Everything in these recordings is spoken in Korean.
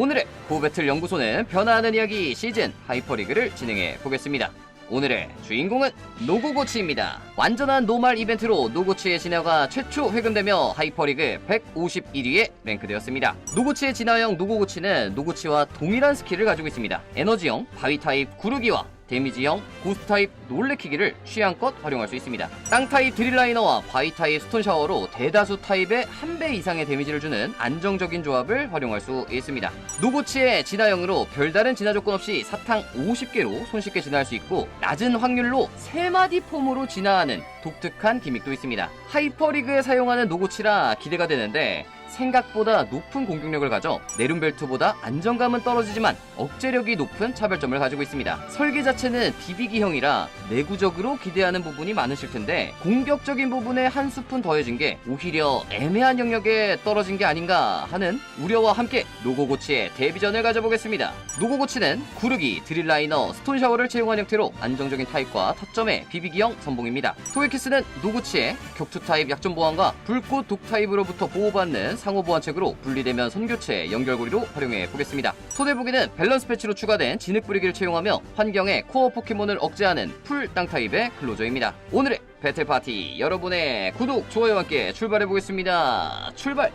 오늘의 고배틀 연구소는 변화하는 이야기 시즌 하이퍼리그를 진행해 보겠습니다. 오늘의 주인공은 노고고치입니다. 완전한 노말 이벤트로 노고치의 진화가 최초 회금되며 하이퍼리그 151위에 랭크되었습니다. 노고치의 진화형 노고고치는 노고치와 동일한 스킬을 가지고 있습니다. 에너지형 바위 타입 구르기와 데미지형 고스트 타입 놀래키기를 취향껏 활용할 수 있습니다. 땅 타입 드릴라이너와 바위 타입 스톤 샤워로 대다수 타입의 한 배 이상의 데미지를 주는 안정적인 조합을 활용할 수 있습니다. 노고치의 진화형으로 별다른 진화 조건 없이 사탕 50개로 손쉽게 진화할 수 있고 낮은 확률로 3마디 폼으로 진화하는 독특한 기믹도 있습니다. 하이퍼리그에 사용하는 노고치라 기대가 되는데 생각보다 높은 공격력을 가져 네룸벨트보다 안정감은 떨어지지만 억제력이 높은 차별점을 가지고 있습니다. 설계 자체는 비비기형이라 내구적으로 기대하는 부분이 많으실 텐데 공격적인 부분에 한 스푼 더해진 게 오히려 애매한 영역에 떨어진 게 아닌가 하는 우려와 함께 노고고치의 데뷔전을 가져보겠습니다. 노고고치는 구르기, 드릴라이너, 스톤샤워를 채용한 형태로 안정적인 타입과 타점의 비비기형 선봉입니다. 토이키스는 노고치의 격투 타입 약점 보완과 불꽃 독 타입으로부터 보호받는 상호 보완책으로 분리되면 선교체 연결고리로 활용해 보겠습니다. 토대부기는 밸런스 패치로 추가된 진흙 뿌리기를 채용하며 환경의 코어 포켓몬을 억제하는 풀 땅 타입의 클로저입니다. 오늘의 배틀 파티 여러분의 구독, 좋아요와 함께 출발해 보겠습니다. 출발!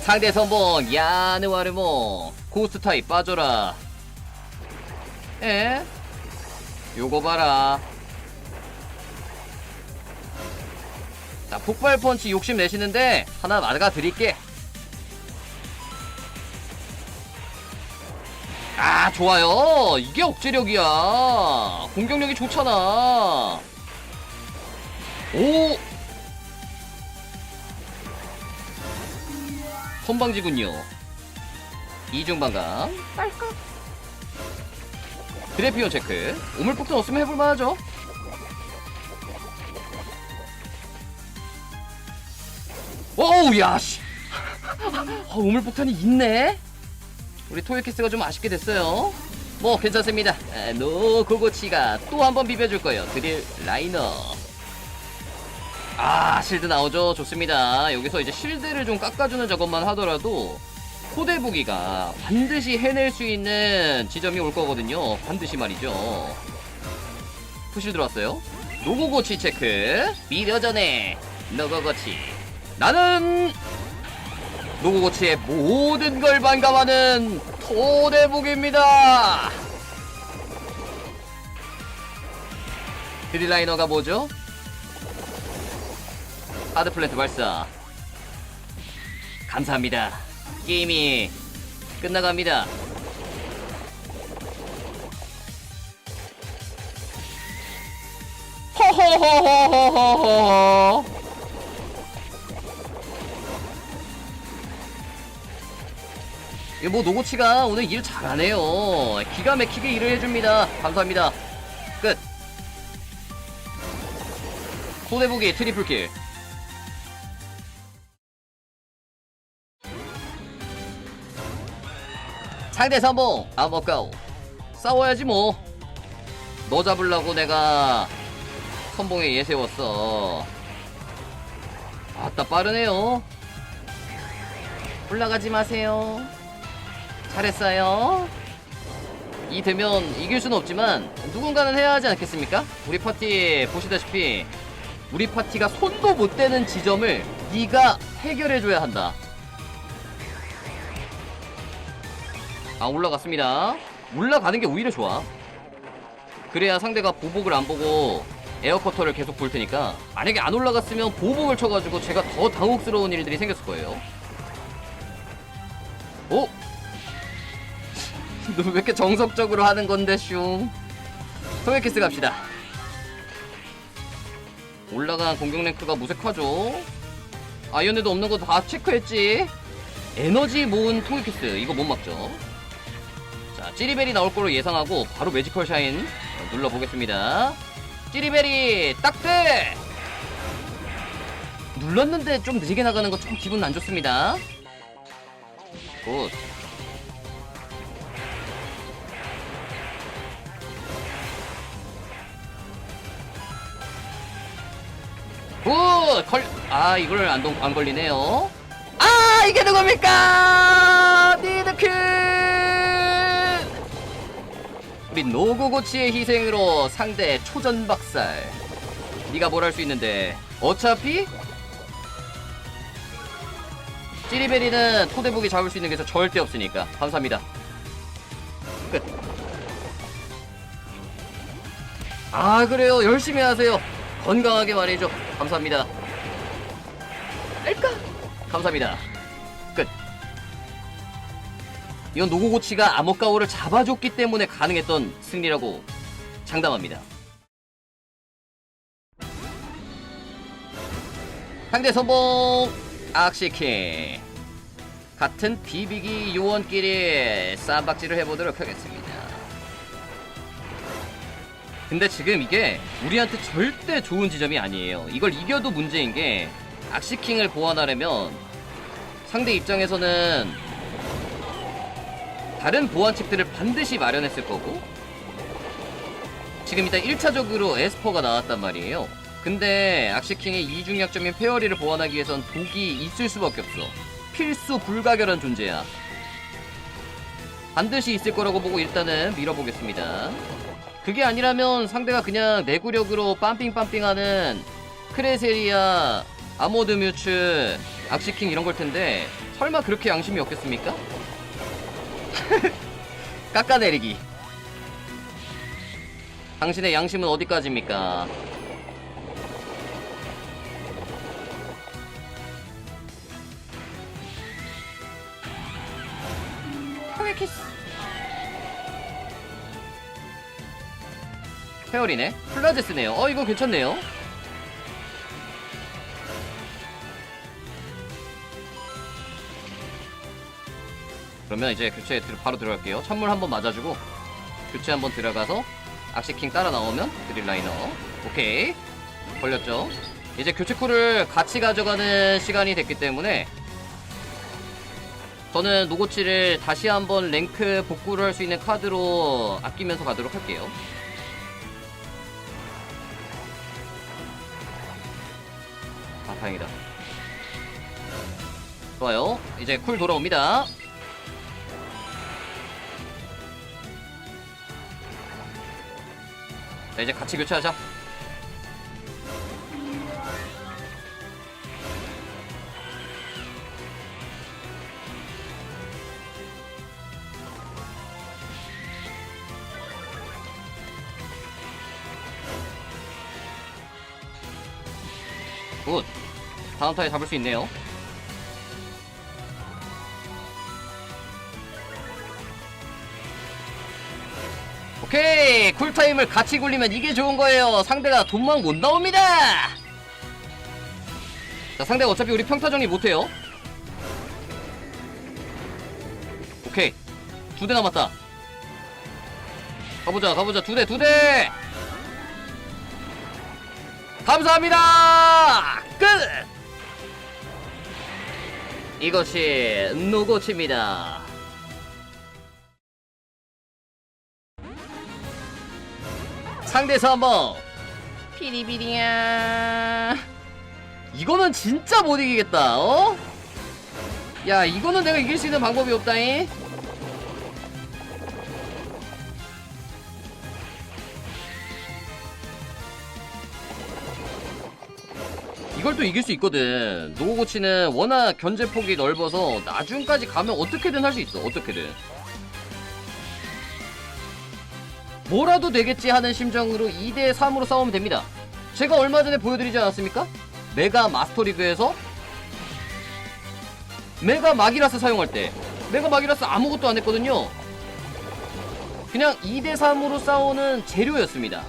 상대 선봉 야느와르모 고스트 타입 빠져라. 에? 요거 봐라. 자, 폭발 펀치 욕심 내시는데 하나 맞아 드릴게. 아, 좋아요. 이게 억제력이야. 공격력이 좋잖아. 오! 선방지군요. 이중방감. 딸깍. 드래피온 체크. 우물폭탄 없으면 해볼만 하죠. 오우 야 씨. 어, 우물폭탄이 있네. 우리 토요키스가 좀 아쉽게 됐어요. 뭐 괜찮습니다. 아, 노 고고치가 또 한 번 비벼줄 거예요. 드릴 라이너. 아 실드 나오죠. 좋습니다. 여기서 이제 실드를 좀 깎아주는 작업만 하더라도 코데부기가 반드시 해낼 수 있는 지점이 올 거거든요. 반드시 말이죠. 푸실 들어왔어요. 노고고치 체크. 미려 전에 노고고치. 나는 노고고치의 모든 걸 반감하는 토대북입니다. 드릴라이너가 뭐죠? 하드 플랜트 발사. 감사합니다. 게임이 끝나갑니다. 호호호호호호호. 뭐 노고치가 오늘 일 잘하네요. 기가 막히게 일을 해줍니다. 감사합니다. 끝. 소대보기 트리플킬. 상대 선봉 아머까오 싸워야지 뭐. 너 잡으려고 내가 선봉에 예 세웠어. 아따 빠르네요. 올라가지 마세요. 잘했어요. 이 되면 이길 수는 없지만 누군가는 해야 하지 않겠습니까? 우리 파티 보시다시피 우리 파티가 손도 못 대는 지점을 네가 해결해줘야 한다. 아 올라갔습니다. 올라가는 게 오히려 좋아. 그래야 상대가 보복을 안 보고 에어커터를 계속 볼 테니까 만약에 안 올라갔으면 보복을 쳐가지고 제가 더 당혹스러운 일들이 생겼을 거예요. 오? 너 왜 이렇게 정석적으로 하는 건데 슝. 토요키스 갑시다. 올라간 공격 랭크가 무색하죠? 아이언에도 없는 거 다 체크했지. 에너지 모은 토요키스. 이거 못 막죠? 자 찌리벨이 나올 걸로 예상하고 바로 매지컬 샤인 눌러보겠습니다. 찌리벨이 딱대 눌렀는데 좀 느리게 나가는 거 좀 기분 안 좋습니다. 굿 굿! 걸, 아, 이걸 안, 동, 안 걸리네요. 아, 이게 누굽니까? 니드킬! 우리 노고고치의 희생으로 상대 초전 박살. 네가 뭘 할 수 있는데. 어차피 찌리베리는 토대북이 잡을 수 있는 게저 절대 없으니까. 감사합니다. 끝. 아, 그래요. 열심히 하세요. 건강하게 말이죠. 감사합니다. 알까? 감사합니다. 끝. 이건 노고고치가 아모카오를 잡아줬기 때문에 가능했던 승리라고 장담합니다. 상대 선봉 악시킹 같은 비비기 요원끼리 쌈박질을 해보도록 하겠습니다. 근데 지금 이게 우리한테 절대 좋은 지점이 아니에요. 이걸 이겨도 문제인 게 악시킹을 보완하려면 상대 입장에서는 다른 보완 칩들을 반드시 마련했을 거고 지금 일단 1차적으로 에스퍼가 나왔단 말이에요. 근데 악시킹의 이중 약점인 페어리를 보완하기 위해선 독이 있을 수밖에 없어. 필수 불가결한 존재야. 반드시 있을 거라고 보고 일단은 밀어보겠습니다. 그게 아니라면 상대가 그냥 내구력으로 빰삥빰삥하는 크레세리아, 아모드 뮤츠, 악시킹 이런 걸 텐데 설마 그렇게 양심이 없겠습니까? 깎아내리기. 당신의 양심은 어디까지입니까? 페어리네. 플라제스네요. 어, 이거 괜찮네요. 그러면 이제 교체 들- 바로 들어갈게요. 찬물 한번 맞아주고 교체 한번 들어가서 악시킹 따라 나오면 드릴 라이너. 오케이. 걸렸죠. 이제 교체 쿨을 같이 가져가는 시간이 됐기 때문에 저는 노고치를 다시 한번 랭크 복구를 할 수 있는 카드로 아끼면서 가도록 할게요. 아, 다행이다. 좋아요. 이제 쿨 돌아옵니다. 자, 이제 같이 교체하자. 굿. 다음 타에 잡을 수 있네요. 오케이 쿨타임을 같이 굴리면 이게 좋은 거예요. 상대가 돈만 못 나옵니다. 자 상대가 어차피 우리 평타 정리 못해요. 오케이. 두 대 남았다. 가보자 가보자. 두 대 두대. 감사합니다. 끝! 이것이 노고치입니다 상대에서 한번. 피리비리야. 이거는 진짜 못 이기겠다 어? 야 이거는 내가 이길 수 있는 방법이 없다잉. 이걸 또 이길 수 있거든. 노고치는 워낙 견제폭이 넓어서 나중까지 가면 어떻게든 할 수 있어 어떻게든 뭐라도 되겠지 하는 심정으로 2대 3으로 싸우면 됩니다. 제가 얼마 전에 보여드리지 않았습니까? 메가 마스터리그에서 메가 마기라스 사용할 때 메가 마기라스 아무것도 안 했거든요. 그냥 2대 3으로 싸우는 재료였습니다.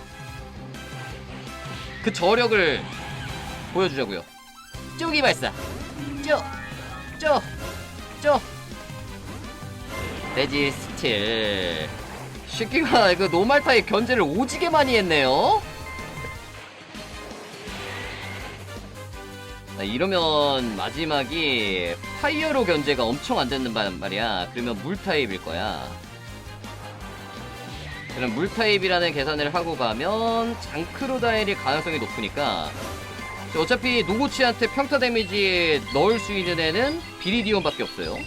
그 저력을 보여주자고요. 쪼기 발사. 쪼, 쪼, 쪼. 레지 스틸. 새끼가 그 노말타의 견제를 오지게 많이 했네요. 자, 이러면 마지막이 파이어로 견제가 엄청 안 되는 말- 말이야. 그러면 물 타입일 거야. 그럼 물 타입이라는 계산을 하고 가면 장크로다일일 가능성이 높으니까 어차피 노고치한테 평타 데미지 넣을 수 있는 애는 비리디온밖에 없어요.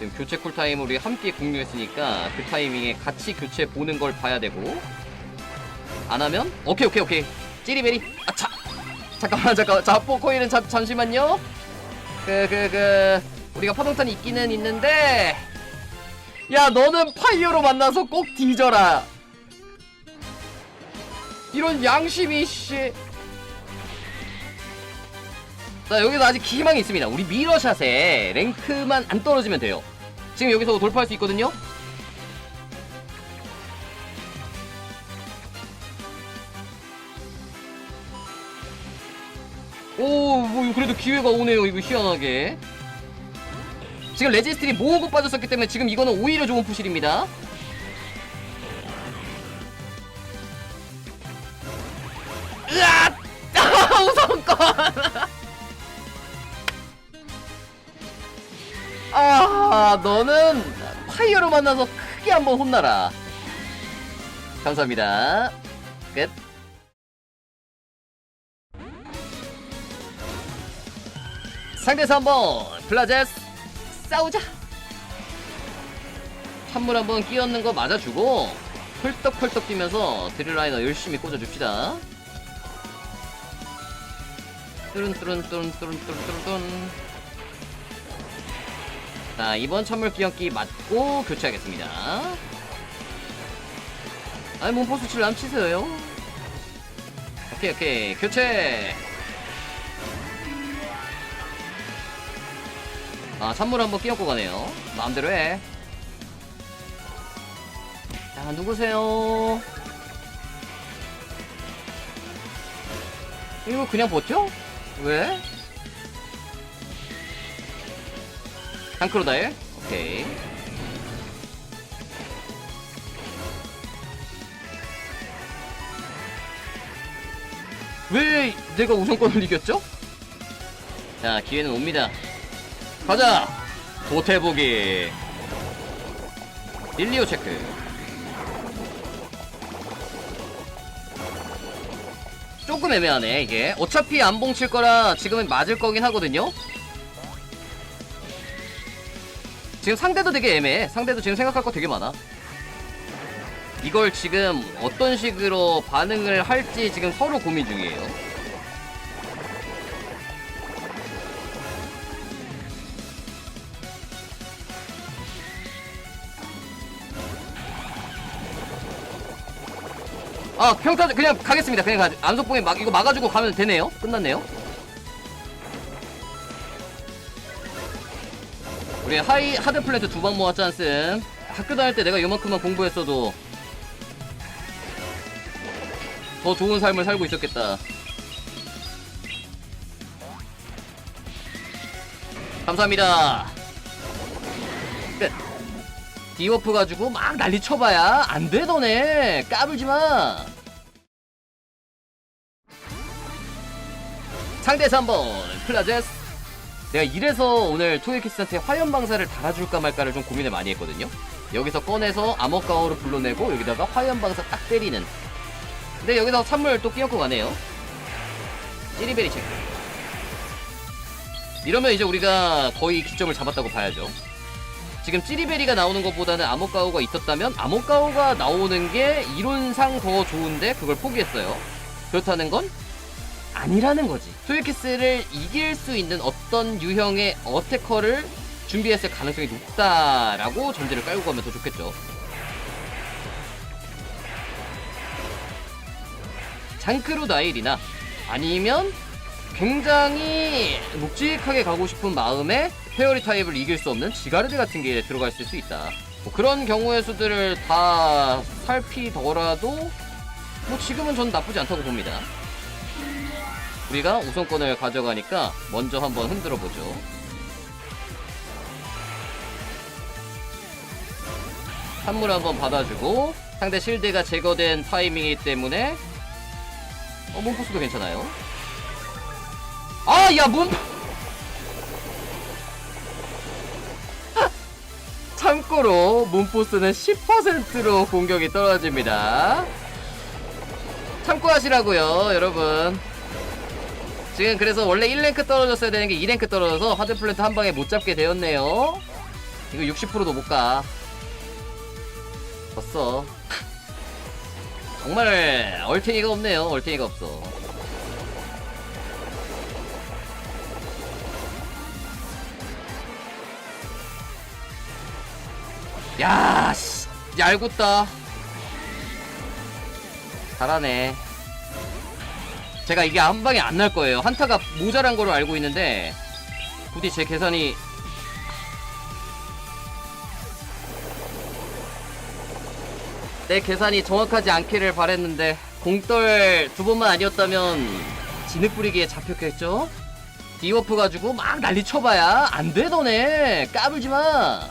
지금 교체 쿨타임을 우리 함께 공유했으니까 그 타이밍에 같이 교체 보는 걸 봐야 되고. 안 하면? 오케이 오케이 오케이. 찌리베리. 아차. 잠깐만 잠깐만. 자포 코일은 잠, 잠시만요. 그 그 그 우리가 파동탄이 있기는 있는데. 야 너는 파이어로 만나서 꼭 뒤져라. 이런 양심이 씨. 자 여기서 아직 희망이 있습니다. 우리 미러샷에 랭크만 안 떨어지면 돼요. 지금 여기서 돌파할 수 있거든요. 오, 뭐 그래도 기회가 오네요. 이거 희한하게. 지금 레지스트리 모으고 빠졌었기 때문에 지금 이거는 오히려 좋은 푸실입니다. 으아! 우선권! 아, 너는 파이어로 만나서 크게 한번 혼나라. 감사합니다. 끝. 상대에서 한번 플라제스 싸우자. 찬물 한번 끼얹는 거 맞아주고 펄떡펄떡 뛰면서 드릴라이너 열심히 꽂아줍시다. 뚜룬 뚜룬 뚜룬 뚜룬 뚜룬 뚜룬 뚜룬 자 이번 찬물 기억기 맞고 교체하겠습니다. 아니 몸포 수치를 안 치세요. 오케이 오케이. 교체! 아 찬물 한번 끼얹고 가네요. 마음대로 해자 누구세요? 이거 그냥 버텨? 왜? 한크로다일? 오케이. 왜 내가 우선권을 이겼죠? 자, 기회는 옵니다. 가자! 도태보기. 릴리오 체크. 조금 애매하네 이게 어차피 안 봉 칠 거라 지금은 맞을 거긴 하거든요 지금 상대도 되게 애매해. 상대도 지금 생각할 거 되게 많아. 이걸 지금 어떤 식으로 반응을 할지 지금 서로 고민 중이에요. 아 평타 그냥 가겠습니다. 그냥 가 안속봉에 막 이거 막아주고 가면 되네요. 끝났네요 우리 하이 하드 플랜트 두방 모았지 않음 학교 다닐 때 내가 이만큼만 공부했어도 더 좋은 삶을 살고 있었겠다. 감사합니다. 끝. 디워프 가지고 막 난리 쳐봐야 안돼 너네. 까불지마. 상대에서 한번 플라제스 내가 이래서 오늘 토이키스한테 화염방사를 달아줄까 말까를 좀 고민을 많이 했거든요. 여기서 꺼내서 암흑가오를 불러내고 여기다가 화염방사 딱 때리는. 근데 여기서 찬물 또 끼얹고 가네요. 찌리베리 체크. 이러면 이제 우리가 거의 기점을 잡았다고 봐야죠. 지금 찌리베리가 나오는 것보다는 아모카오가 있었다면 아모카오가 나오는 게 이론상 더 좋은데 그걸 포기했어요. 그렇다는 건 아니라는 거지. 토요키스를 이길 수 있는 어떤 유형의 어태커를 준비했을 가능성이 높다라고 전제를 깔고 가면 더 좋겠죠. 장크로 나일이나 아니면 굉장히 묵직하게 가고 싶은 마음에 페어리 타입을 이길 수 없는 지가르드 같은 게 있을 수 있다. 뭐 그런 경우의 수들을 다 살피더라도 뭐 지금은 전 나쁘지 않다고 봅니다. 우리가 우선권을 가져가니까 먼저 한번 흔들어 보죠. 한물 한번 받아주고 상대 실드가 제거된 타이밍이기 때문에 어, 몸포스도 괜찮아요. 아, 야, 몸. 참고로 문포스는 10%로 공격이 떨어집니다. 참고하시라고요, 여러분. 지금 그래서 원래 1랭크 떨어졌어야 되는 게 2랭크 떨어져서 하드 플랜트 한 방에 못 잡게 되었네요. 이거 60%도 못 가. 졌어. 정말 얼탱이가 없네요. 얼탱이가 없어. 야, 씨, 얄궂다. 잘하네. 제가 이게 한 방에 안 날 거예요. 한타가 모자란 거로 알고 있는데 부디 제 계산이 내 계산이 정확하지 않기를 바랬는데 공떨 두 번만 아니었다면 진흙 뿌리기에 잡혔겠죠? 디워프 가지고 막 난리 쳐봐야 안 되더네 까불지 마.